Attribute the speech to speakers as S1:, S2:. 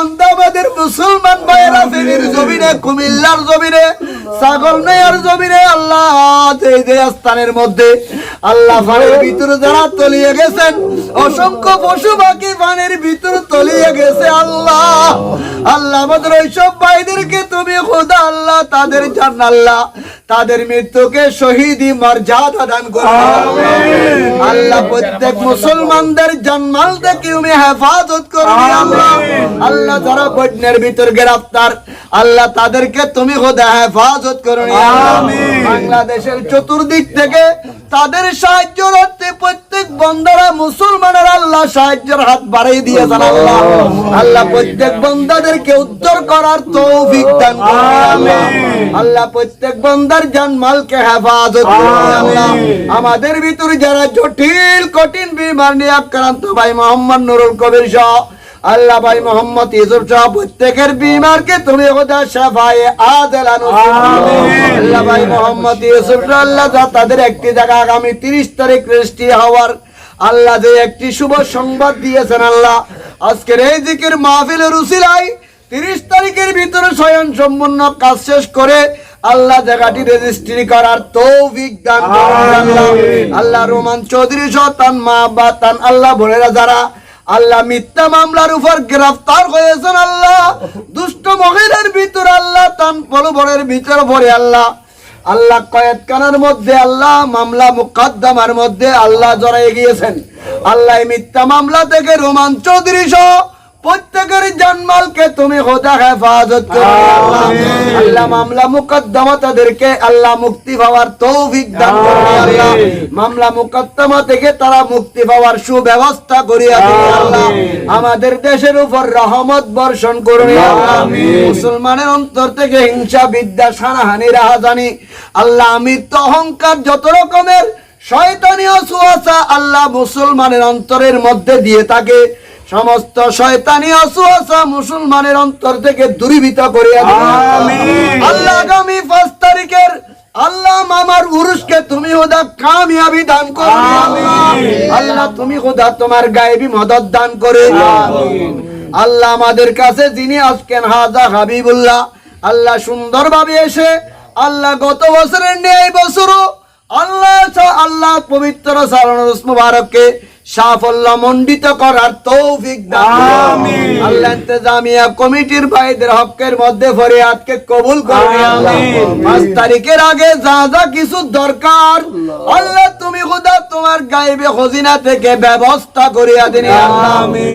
S1: বান্দা মুসলমান ভাইয়েরা ফেনীর জমিনে, কুমিল্লার জমিনে, ছাগল নেয়ার জমিনে, আল্লাহ যে যে স্থানের মধ্যে, আল্লাহ পানির ভিতরে যারা তলিয়ে গেছেন, অসংখ্য পশু পাখি পানির ভিতরে তলিয়ে গেছে, আল্লাহ। আল্লাহ আমাদের ওইসব ভাইদেরকে তুমি খোদা, আল্লাহ তাদের জান, আল্লাহ। তাদের মৃত্যুকে শহীদি মর্যাদা দান করো। আল্লাহ প্রত্যেক মুসলমানদের জন্মাল থেকে তুমি হেফাজত আল্লাহ। আল্লাহ যারা বন্যের ভিতর গ্রেফতার আল্লাহ তাদেরকে তুমি খোদা হেফাজত করো বাংলাদেশের চতুর্দিক থেকে তাদের সাহায্য করতে প্রত্যেক বন্দারা মুসলমানের আল্লাহ সাহায্যের হাত বাড়িয়ে দিয়েছেন আল্লাহ। আল্লাহ। প্রত্যেক বন্দাদেরকে উদ্ধার করার তৌফিক দান করুন আল্লাহ। আল্লাহ প্রত্যেক বন্দার জানমালকে হেফাজত আমাদের ভিতরে যারা জটিল কঠিন বিমার নিয়ে আক্রান্ত ভাই মোহাম্মদ নুরুল কবির শাহ আল্লাহ ভাই মোহাম্মদ ইউসুফ শাহ প্রত্যেকের বিমারকে তুমি খোদা শাফায়ে আদেলা নসিব করো। আল্লাহ ভাই মোহাম্মদ ইউসুফ শাহ আল্লাহ তাদের একটি জায়গা আগামী তিরিশ তারিখ রেজিস্ট্রি হওয়ার আল্লাহ যে একটি শুভ সংবাদ দিয়েছেন আল্লাহ। আজকের এই জিকির মাহফিলের উসিলাই তিরিশ তারিখের ভিতরে স্বয়ং সম্পূর্ণ কাজ শেষ করে আল্লাহ জায়গাটি রেজিস্ট্রি করার তৌফিক দান আল্লাহ। রোমান চৌধুরী সহ তান মা বা তান আল্লাহ বোনেরা যারা আল্লাহ মিথ্যা মামলার উপর গ্রেফতার হয়েছেন আল্লাহ। দুষ্ট মহিলার ভিতর আল্লাহ তান পলবরের ভিতর ভরে আল্লাহ। আল্লাহ কয়েতখানার মধ্যে আল্লাহ মামলা মুকদ্দমার মধ্যে আল্লাহ জড়াই গিয়েছেন। আল্লাহ মিথ্যা মামলা থেকে রোমান চৌধুরী সহ প্রত্যেকের জানমালকে তুমি খোদা হেফাজত করো। আল্লাহ। মামলা মুকদ্দমা তাদেরকে আল্লাহ মুক্তি পাওয়ার তৌফিক দান আল্লাহ। মামলা মুকদ্দমা থেকে তারা মুক্তি পাওয়ার সুব্যবস্থা করিয়া আল্লাহ। আমাদের দেশের উপর রহমত বর্ষণ করুন আল্লাহ। মুসলমানের অন্তর থেকে হিংসা বিদ্যা সানাহানি রাহাজানি আল্লাহ আমিত্ব অহংকার যত রকমের শয়তানীয় সুয়াসা আল্লাহ মুসলমানের অন্তরের মধ্যে দিয়ে থাকে। সমস্ত শয়তানি অসুয়াশা মুসলমানের অন্তর থেকে দূরীভূত করিয়া দিন আল্লাহ আগামী পাঁচ তারিখের আল্লাহ মামার উরুষকে তুমি হোদা কামিয়াবি দান করো। আল্লাহ তুমি হোদা তোমার গায়েবী মদত দান করে। আল্লাহ আমাদের কাছে যিনি আজকেন হাজা হাবিবুল্লাহ আল্লাহ সুন্দরভাবে এসে আল্লাহ গত বছরের ন্যায় বছরও আল্লাহ আল্লাহ পবিত্র সালানুস মুবারককে সাফল্য মণ্ডিত করার তৌফিক আল্লাহ ইন্তেজামিয়া কমিটির ভাইদের হকের মধ্যে ফরিয়াদকে কবুল করুন পাঁচ তারিখের আগে যা যা কিছু দরকার আল্লাহ। তুমি খুদা তোমার গাইবে খজিনা থেকে ব্যবস্থা করিয়া দিন আল্লাহ।